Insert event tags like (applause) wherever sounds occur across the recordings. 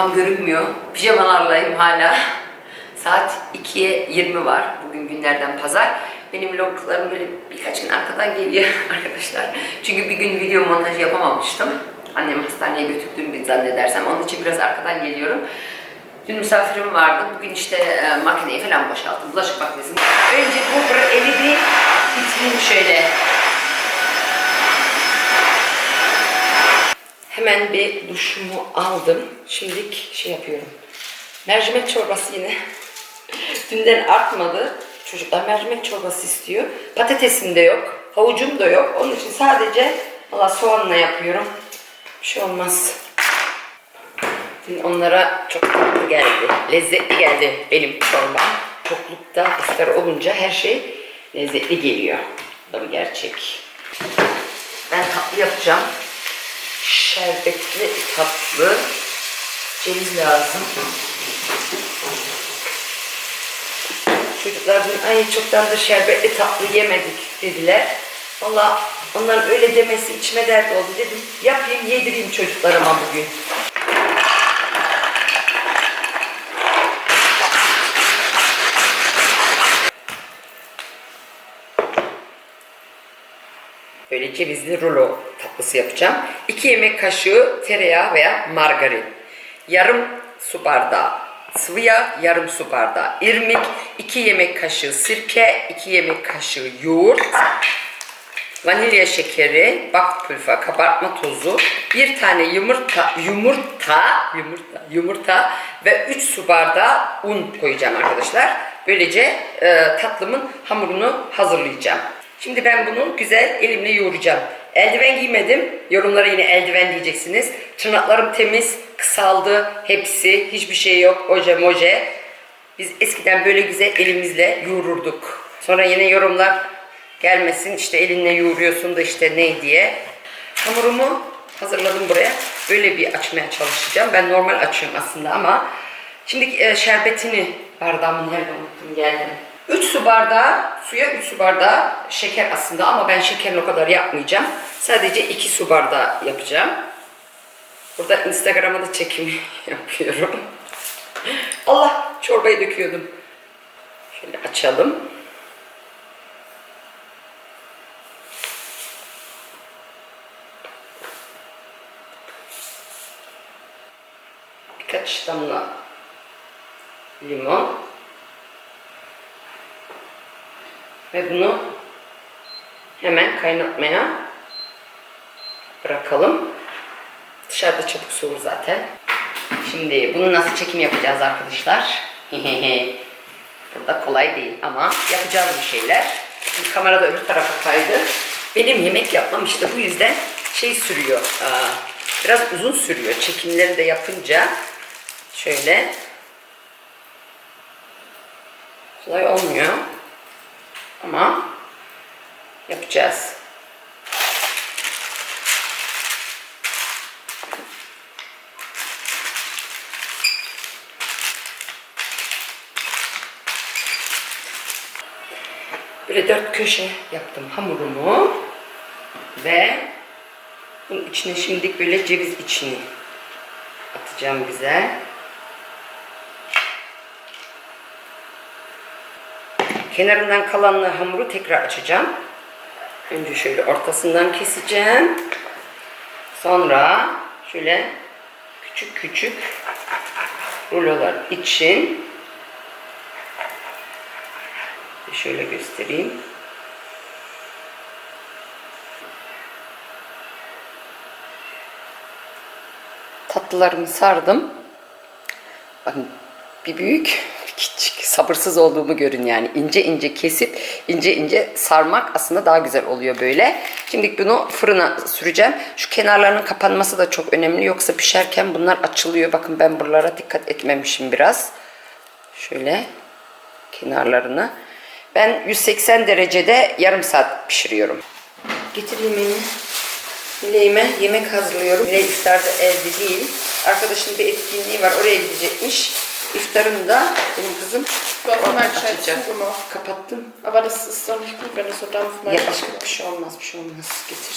Tam görünmüyor. Pijamalarlayım hala. Saat 2'ye 20 var. Bugün günlerden pazar. Benim vloglarım böyle birkaç gün arkadan geliyor (laughs) arkadaşlar. Çünkü bir gün video montajı yapamamıştım. Annemi hastaneye götürdüğümü zannedersem. Onun için biraz arkadan geliyorum. Dün misafirim vardı. Bugün işte e, makineyi falan boşalttım. Bulaşık makinesini. Önce bu evi bir bitireyim şöyle. Hemen bir duşumu aldım. Şimdilik şey yapıyorum. Mercimek çorbası yine. (laughs) Dünden artmadı. Çocuklar mercimek çorbası istiyor. Patatesim de yok. Havucum da yok. Onun için sadece valla soğanla yapıyorum. Bir şey olmaz. Dün onlara çok tatlı geldi. Lezzetli geldi benim çorbam. Çoklukta iftar olunca her şey lezzetli geliyor. Bu gerçek. Ben tatlı yapacağım. Şerbetli tatlı. Ceviz lazım. Çocuklar dün ay çoktan da şerbetli tatlı yemedik dediler. Valla onların öyle demesi içime dert oldu dedim. Yapayım yedireyim çocuklarıma bugün. Böyle cevizli rulo tatlısı yapacağım. 2 yemek kaşığı tereyağı veya margarin. Yarım su bardağı sıvı yağ, yarım su bardağı irmik, 2 yemek kaşığı sirke, 2 yemek kaşığı yoğurt, vanilya şekeri, bak pülfa, kabartma tozu, bir tane yumurta, yumurta, yumurta, yumurta ve 3 su bardağı un koyacağım arkadaşlar. Böylece e, tatlımın hamurunu hazırlayacağım. Şimdi ben bunu güzel elimle yoğuracağım. Eldiven giymedim. Yorumlara yine eldiven diyeceksiniz. Tırnaklarım temiz, kısaldı. Hepsi, hiçbir şey yok. Oje moje. Biz eskiden böyle güzel elimizle yoğururduk. Sonra yine yorumlar gelmesin işte elinle yoğuruyorsun da işte ne diye. Hamurumu hazırladım buraya. Böyle bir açmaya çalışacağım. Ben normal açıyorum aslında ama şimdi e, şerbetini bardağımın nerede unuttum geldim. 3 su bardağı suya 3 su bardağı şeker aslında ama ben şekerin o kadar yapmayacağım. Sadece 2 su bardağı yapacağım. Burada Instagram'a da çekim (laughs) yapıyorum. Allah çorbayı döküyordum. Şöyle açalım. Ve bunu hemen kaynatmaya bırakalım. Dışarıda çabuk soğur zaten. Şimdi bunu nasıl çekim yapacağız arkadaşlar? (laughs) Burada kolay değil ama yapacağız bir şeyler. Şimdi kamera da öbür tarafa kaydı. Benim yemek yapmam işte bu yüzden şey sürüyor. aa, Biraz uzun sürüyor. Çekimleri de yapınca şöyle kolay olmuyor. Ama yapacağız. Böyle dört köşe yaptım hamurumu ve bunun içine şimdi böyle ceviz içini atacağım güzel. Kenarından kalanlı hamuru tekrar açacağım. Önce şöyle ortasından keseceğim. Sonra şöyle küçük küçük rulolar için şöyle göstereyim. Tatlılarımı sardım. Bakın bir büyük, bir küçük. Sabırsız olduğumu görün yani. ince ince kesip ince ince sarmak aslında daha güzel oluyor böyle. Şimdi bunu fırına süreceğim. Şu kenarlarının kapanması da çok önemli. Yoksa pişerken bunlar açılıyor. Bakın ben buralara dikkat etmemişim biraz. Şöyle kenarlarını. Ben 180 derecede yarım saat pişiriyorum. Getir yemeğini. Mileyime yemek hazırlıyorum. Miley iftarda evde değil. Arkadaşın bir etkinliği var. Oraya gidecekmiş. İftarını da benim kızım Du hast mal gescheit açacak. zugemacht. Kapattım. Aber das ist doch nicht gut, wenn es so Dampf Ya macht. başka bir şey olmaz, bir şey olmaz. Getir.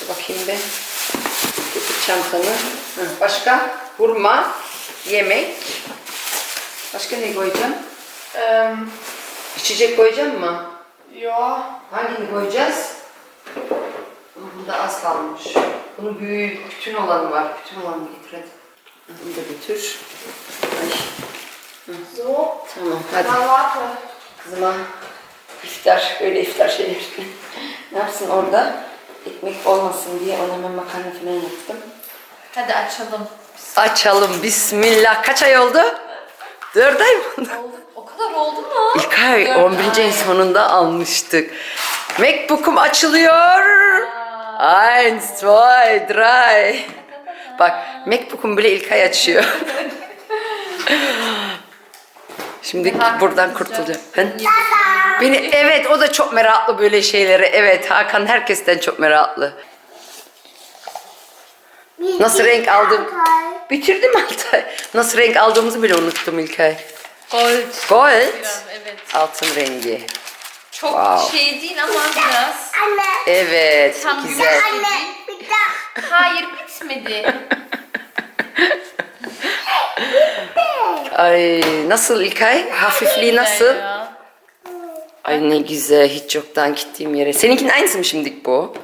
Dur bakayım be. Getir çantanı. Hı, Başka? Hurma, yemek. Başka ne koyacağım? Ähm, İçecek koyacağım mı? ja. Hangini koyacağız? Bunda az kalmış. Bunu büyük, bütün olanı var. Bütün olanı getir hadi. Bunu da götür. Ay, So. tamam hadi. Kızıma iftar, öyle iftar şeyler. (laughs) ne yapsın orada? Ekmek olmasın diye ona hemen makarna falan yaptım. Hadi açalım. Açalım bismillah. Kaç ay oldu? Dört ay mı oldu? O kadar oldu mu? İlk ay Dört 11. ayın ay. sonunda almıştık. Macbook'um açılıyor. Eins, zwei, drei. Bak Macbook'um bile ilk ay açıyor. Şimdi Hakan buradan kurtulacağım. Ben, beni evet o da çok meraklı böyle şeylere. Evet Hakan herkesten çok meraklı. Nasıl renk aldım? Bitirdim Altay. Nasıl renk aldığımızı bile unuttum İlkay. Gold. Gold. Biraz, evet. Altın rengi. Çok Wow. şey değil ama biraz. Evet, Tam güzel. güzel. Hayır bitmedi. Ay nasıl İlkay? Hafifliği nasıl? Ya. Ay ne güzel, hiç yoktan gittiğim yere. Seninkinin aynısı mı şimdilik bu?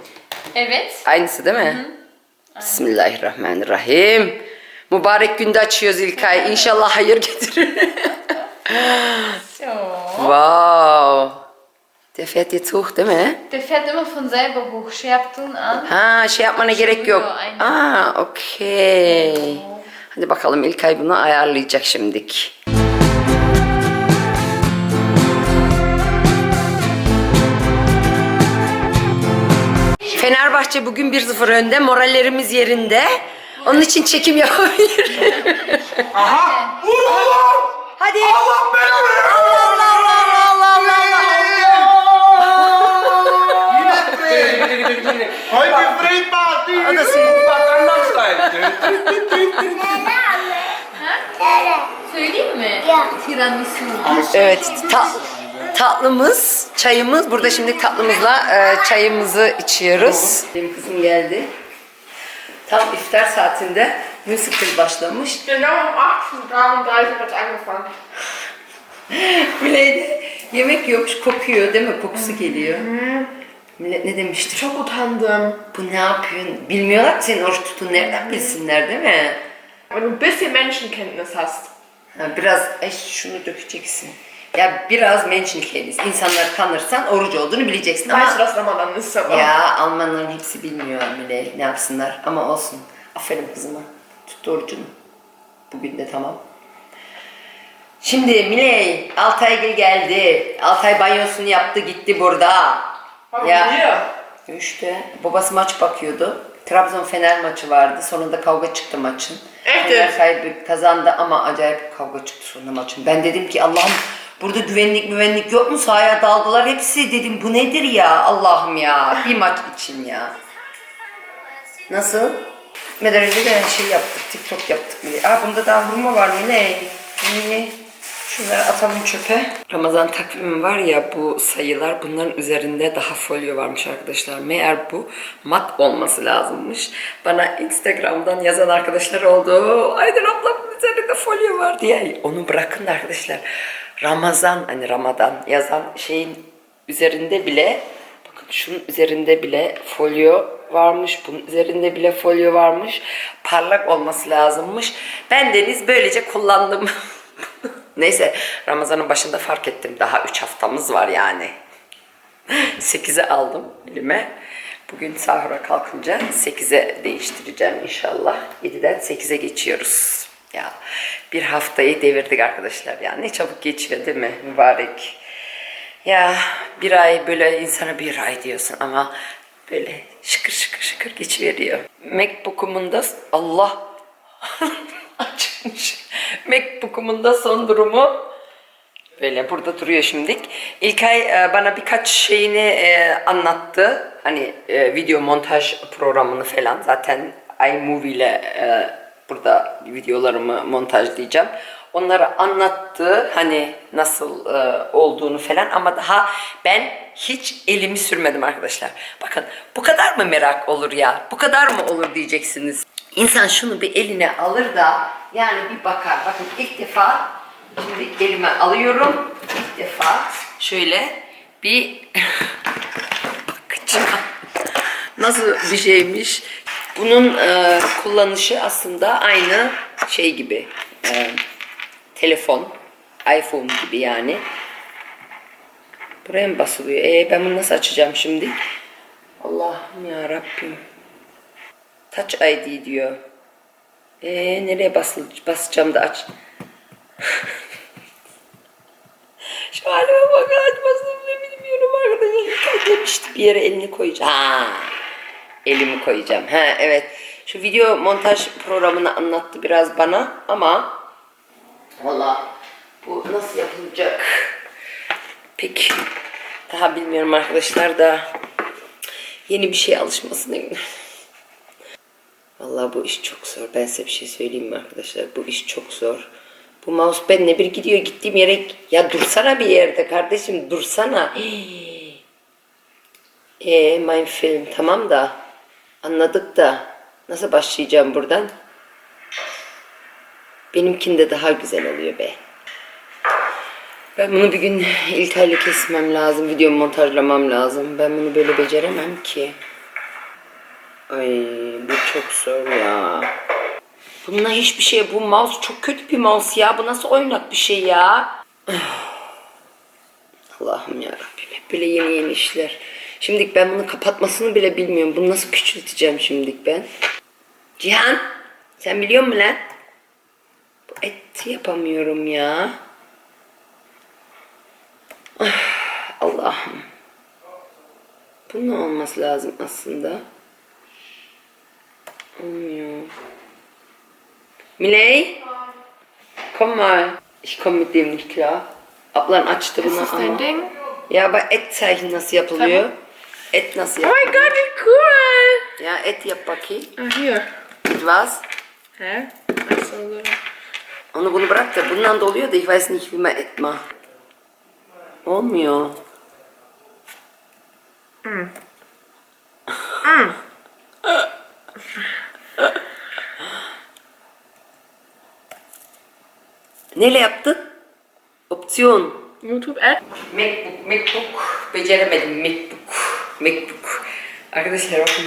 Evet. Aynısı değil mi? Bismillahirrahmanirrahim. Mübarek günde açıyoruz İlkay. İnşallah hayır getirir. So. wow. Der fährt jetzt hoch değil mi? Der fährt immer von selber hoch. Yaptığın an. Ha şey yapmana gerek yok. aynen. Aa okey. Hadi bakalım İlkay bunu ayarlayacak şimdik. Fenerbahçe bugün 1-0 önde. Morallerimiz yerinde. Onun için çekim yapabilir. Aha! Hadi. Allah belanı! Allah Heute Freitag! O da senin. Gangnam Style. Söyleyeyim mi? Tiramisu. Evet, ta- tatlımız, çayımız. Burada şimdi tatlımızla e, çayımızı içiyoruz. Benim kızım geldi. Tam iftar saatinde musical başlamış. Genau um 8.33 hat angefangen. (laughs) Mileyde yemek yiyormuş, kokuyor değil mi? Kokusu geliyor. Millet ne demiştir? Çok utandım. Bu ne yapıyorsun? Bilmiyorlar ki senin oruç tuttuğunu nereden bilsinler değil mi? Wenn du ein bisschen Menschenkenntnis hast. Ha, biraz, ay şunu dökeceksin. Ya biraz menschenkenntnis. İnsanları tanırsan oruç olduğunu bileceksin ama... Weißt du, dass Ramadan ist aber. Ya Almanların hepsi bilmiyor bile ne yapsınlar ama olsun. Aferin kızıma. Tuttu orucunu. Bugün de tamam. Şimdi Miley, Altaygil geldi. Altay banyosunu yaptı gitti burada. Ya. İşte babası maç bakıyordu. Trabzon Fener maçı vardı. Sonunda kavga çıktı maçın. Evet. Fener kaybı kazandı ama acayip kavga çıktı sonunda maçın. Ben dedim ki Allah'ım burada güvenlik güvenlik yok mu? Sahaya daldılar hepsi. Dedim bu nedir ya Allah'ım ya. Bir maç için ya. Nasıl? Gitmeden önce de şey yaptık, TikTok yaptık. Aa bunda daha hurma var mı ne? Ne? Şunları atalım çöpe. Ramazan takvimi var ya bu sayılar bunların üzerinde daha folyo varmış arkadaşlar. Meğer bu mat olması lazımmış. Bana Instagram'dan yazan arkadaşlar oldu. Aydın ablamın üzerinde folyo var diye. Onu bırakın da arkadaşlar. Ramazan hani Ramadan yazan şeyin üzerinde bile bakın şunun üzerinde bile folyo varmış. Bunun üzerinde bile folyo varmış. Parlak olması lazımmış. Ben Deniz böylece kullandım. (laughs) Neyse Ramazan'ın başında fark ettim. Daha 3 haftamız var yani. 8'e aldım elime. Bugün sahura kalkınca 8'e değiştireceğim inşallah. 7'den 8'e geçiyoruz. Ya bir haftayı devirdik arkadaşlar ya. Ne çabuk geçiyor değil mi? Mübarek. Ya bir ay böyle insana bir ay diyorsun ama böyle şıkır şıkır şıkır geçiveriyor. Macbook'umun da Allah (laughs) açmış. Macbook'umun da son durumu böyle burada duruyor şimdilik. İlkay e, bana birkaç şeyini e, anlattı. Hani e, video montaj programını falan zaten iMovie ile e, burada videolarımı montajlayacağım. Onları anlattı hani nasıl olduğunu falan ama daha ben hiç elimi sürmedim arkadaşlar. Bakın bu kadar mı merak olur ya? Bu kadar mı olur diyeceksiniz. İnsan şunu bir eline alır da yani bir bakar. Bakın ilk defa şimdi elime alıyorum. İlk defa şöyle bir (laughs) bakacağım. Nasıl bir şeymiş? Bunun e, kullanışı aslında aynı şey gibi. E, telefon, iPhone gibi yani. Buraya mı basılıyor? E ben bunu nasıl açacağım şimdi? Allah'ım ya Rabbim. Touch ID diyor. E nereye basıl basacağım da aç. (laughs) Şu halime bak açmasını bile bilmiyorum arkadaşlar. Demişti bir yere elini koyacağım. Ha, elimi koyacağım. Ha evet. Şu video montaj programını anlattı biraz bana ama valla bu nasıl yapılacak pek daha bilmiyorum arkadaşlar da yeni bir şey alışmasını Vallahi bu iş çok zor. Ben size bir şey söyleyeyim mi arkadaşlar? Bu iş çok zor. Bu mouse benimle bir gidiyor gittiğim yere ya dursana bir yerde kardeşim dursana. Eee (gasps) mein film tamam da anladık da nasıl başlayacağım buradan? Benimkinde daha güzel oluyor be. Ben bunu bir gün İlkay'la kesmem lazım. Video montajlamam lazım. Ben bunu böyle beceremem ki. Ay bu çok zor ya. Bununla hiçbir şey. Bu mouse çok kötü bir mouse ya. Bu nasıl oynak bir şey ya. (sighs) Allah'ım ya Rabbim. Böyle yeni yeni işler. Şimdilik ben bunu kapatmasını bile bilmiyorum. Bunu nasıl küçülteceğim şimdilik ben. Cihan sen biliyor musun lan? Bu et yapamıyorum ya. Ah, (sighs) Allah'ım. Bunun olması lazım aslında. Olmuyor. Miley? Komm mal. Ich komme mit dem nicht klar. Ablan açtı bunu das dein ama. Ding? Ya aber et zeichen nasıl yapılıyor? Tamam. Et nasıl Oh yap? mein Gott, wie cool! Ya et yap bakayım. Ah, hier. Mit was? Hä? Ach so. Onu bunu bırak da bundan da oluyor da ich weiß nicht wie man et macht. Olmuyor. Neyle yaptın? Opsiyon. YouTube Ad. Macbook, Macbook. Beceremedim Macbook. Macbook. Arkadaşlar bakın.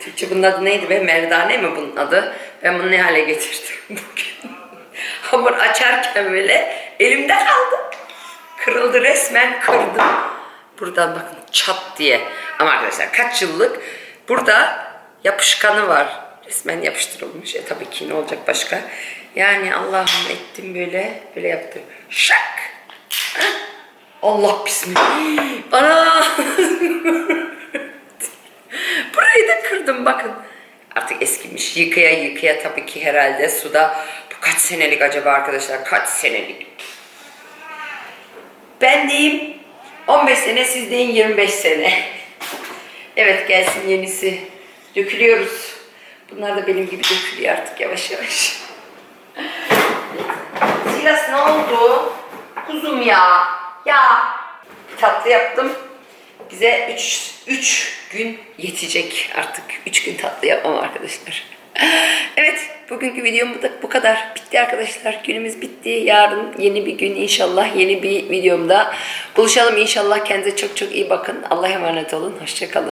Türkçe bunun adı neydi be? Merdane mi bunun adı? Ben bunu ne hale getirdim (laughs) bugün. Hamur açarken böyle elimde kaldı. Kırıldı resmen kırdım. Buradan bakın çat diye. Ama arkadaşlar kaç yıllık burada yapışkanı var. Resmen yapıştırılmış. E tabii ki ne olacak başka. Yani Allah'ım ettim böyle. Böyle yaptım. Şak. Allah bismillah. Ana. (laughs) Burayı da kırdım bakın. Artık eskimiş. Yıkaya yıkaya tabii ki herhalde suda. Bu kaç senelik acaba arkadaşlar? Kaç senelik? Ben deyim 15 sene, siz deyin 25 sene. Evet gelsin yenisi. Dökülüyoruz. Bunlar da benim gibi dökülüyor artık yavaş yavaş. Silas ne oldu? Kuzum ya. Ya. Tatlı yaptım. Bize 3 3 gün yetecek artık. 3 gün tatlı yapmam arkadaşlar. (laughs) Evet, bugünkü videom bu kadar. Bitti arkadaşlar. Günümüz bitti. Yarın yeni bir gün inşallah yeni bir videomda buluşalım inşallah. Kendinize çok çok iyi bakın. Allah'a emanet olun. Hoşçakalın.